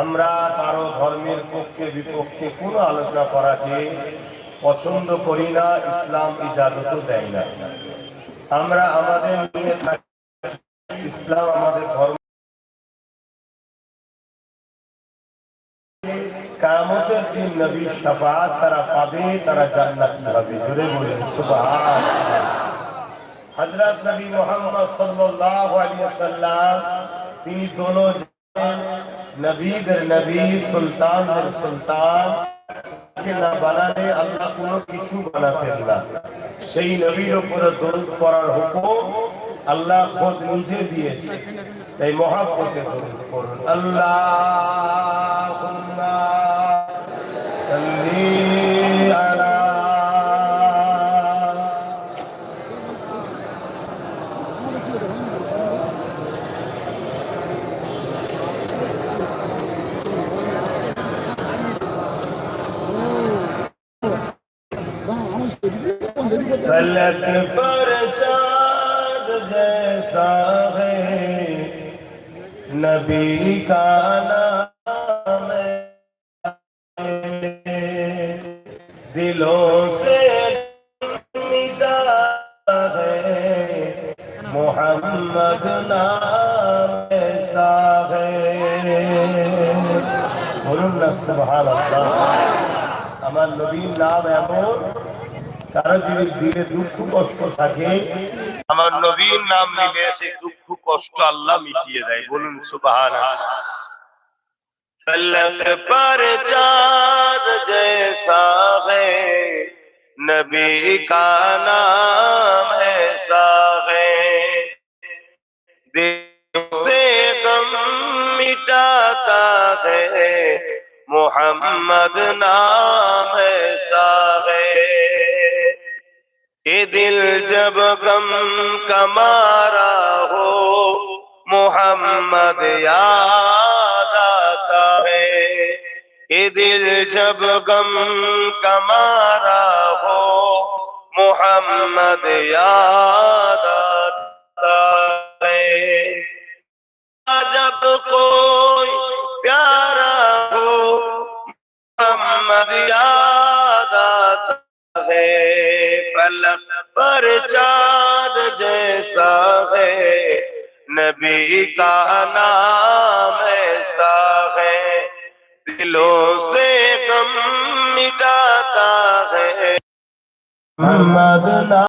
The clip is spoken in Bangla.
আমরা কারও ধর্মের পক্ষে, বিপক্ষে কোনো আলোচনা করাকে পছন্দ করি না, ইসলাম ইজাজত দেয় না। আমরা আমাদের নিয়ে থাকি, ইসলাম আমাদের ধর্ম কামতের দিন নবী শাফাত তারা পাবে, তারা জান্নাত পাবে। জোরে বলেন সুবহান হযরত নবী মুহাম্মদ সাল্লাল্লাহু আলাইহি ওয়াসাল্লাম, তিনি দোনো নবীদের নবী, সুলতানদের সুলতান, কে না বানালে আল্লাহ কোনো কিছু বানাতেন না। সেই নবীর উপরে দরুদ পড়ার হুকুম আল্লাহ খোদ নিজে দিয়েছে তাই মহাব্বতে দরুদ পড়ুন। আল্লাহুম্মা फलक पर चाँद जैसा है नबी का नाम है दिलों से मिटा है मोहम्मद नाम ऐसा है বলুন না সুবহান আমার নবীর নাম এমন তারা যদি দিলে দুঃখ কষ্ট থাকে। আমার নবীর নাম নিলে সেই দুঃখ কষ্ট আল্লাহ মিটিয়ে দেয়। বলুন সুবাহান فلک پر چاند جیسا ہے نبی کا نام ایسا ہے دل سے غم مٹاتا ہے محمد نام دل جب غم کمارا ہو، محمد یاد آتا ہے کہ دل جب غم کمارا ہو، محمد یاد آتا ہے۔ جب کوئی پیارا ہو، محمد یاد قلم پر چاند جیسا ہے۔ نبی کا نام ایسا ہے۔ دلوں سے غم مٹاتا ہے۔ محمد